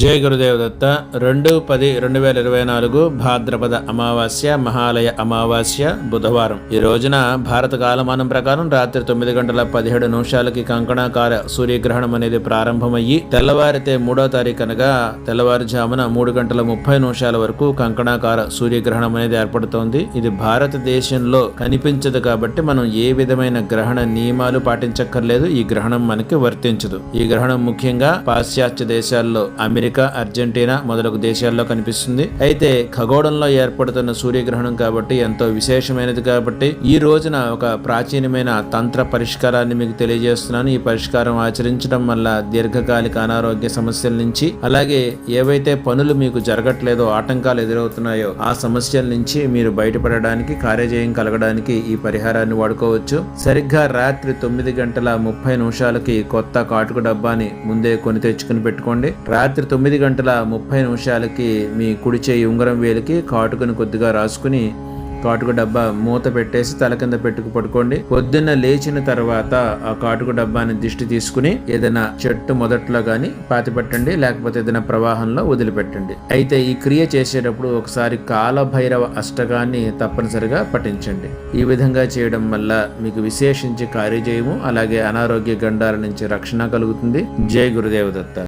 జయ గురుదేవ దత్త రెండు పది రెండు వేల ఇరవై నాలుగు భాద్రపద అమావాస్య మహాలయ అమావాస్య బుధవారం. ఈ రోజున భారత కాలమానం ప్రకారం రాత్రి తొమ్మిది గంటల పదిహేడు నిమిషాలకి కంకణాకార సూర్యగ్రహణం అనేది ప్రారంభమయ్యి తెల్లవారితే మూడో తారీఖు అనగా తెల్లవారుజామున మూడు గంటల ముప్పై నిమిషాల వరకు కంకణాకార సూర్యగ్రహణం అనేది ఏర్పడుతోంది. ఇది భారతదేశంలో కనిపించదు కాబట్టి మనం ఏ విధమైన గ్రహణ నియమాలు పాటించక్కర్లేదు. ఈ గ్రహణం మనకి వర్తించదు. ఈ గ్రహణం ముఖ్యంగా పాశ్చాత్య దేశాల్లో అమెరికా అర్జెంటీనా మొదలగు దేశాల్లో కనిపిస్తుంది. అయితే ఖగోళంలో ఏర్పడుతున్న సూర్యగ్రహణం కాబట్టి ఎంతో విశేషమైనది కాబట్టి ఈ రోజున ఒక ప్రాచీనమైన తంత్ర పరిష్కారాన్ని మీకు తెలియజేస్తున్నాను. ఈ పరిష్కారం ఆచరించడం వల్ల దీర్ఘకాలిక అనారోగ్య సమస్యల నుంచి అలాగే ఏవైతే పనులు మీకు జరగట్లేదో ఆటంకాలు ఎదురవుతున్నాయో ఆ సమస్యల నుంచి మీరు బయటపడడానికి కార్యజయం కలగడానికి ఈ పరిహారాన్ని వాడుకోవచ్చు. సరిగ్గా రాత్రి తొమ్మిది గంటల ముప్పై నిమిషాలకి కొత్త కాటుక డబ్బాని ముందే కొని తెచ్చుకుని పెట్టుకోండి. రాత్రి తొమ్మిది గంటల ముప్పై నిమిషాలకి మీ కుడి చేయి ఉంగరం వేలికి కాటుకను కొద్దిగా రాసుకుని కాటుక డబ్బా మూత పెట్టేసి తల కింద పెట్టుకు పడుకోండి. పొద్దున్న లేచిన తర్వాత ఆ కాటుక డబ్బాని దిష్టి తీసుకుని ఏదైనా చెట్టు మొదట్లో గాని పాతి పెట్టండి లేకపోతే ఏదైనా ప్రవాహంలో వదిలిపెట్టండి. అయితే ఈ క్రియ చేసేటప్పుడు ఒకసారి కాలభైరవ అష్టకాన్ని తప్పనిసరిగా పఠించండి. ఈ విధంగా చేయడం వల్ల మీకు విశేషించి కార్యజయము అలాగే అనారోగ్య గండాల నుంచి రక్షణ కలుగుతుంది. జై గురుదేవ దత్త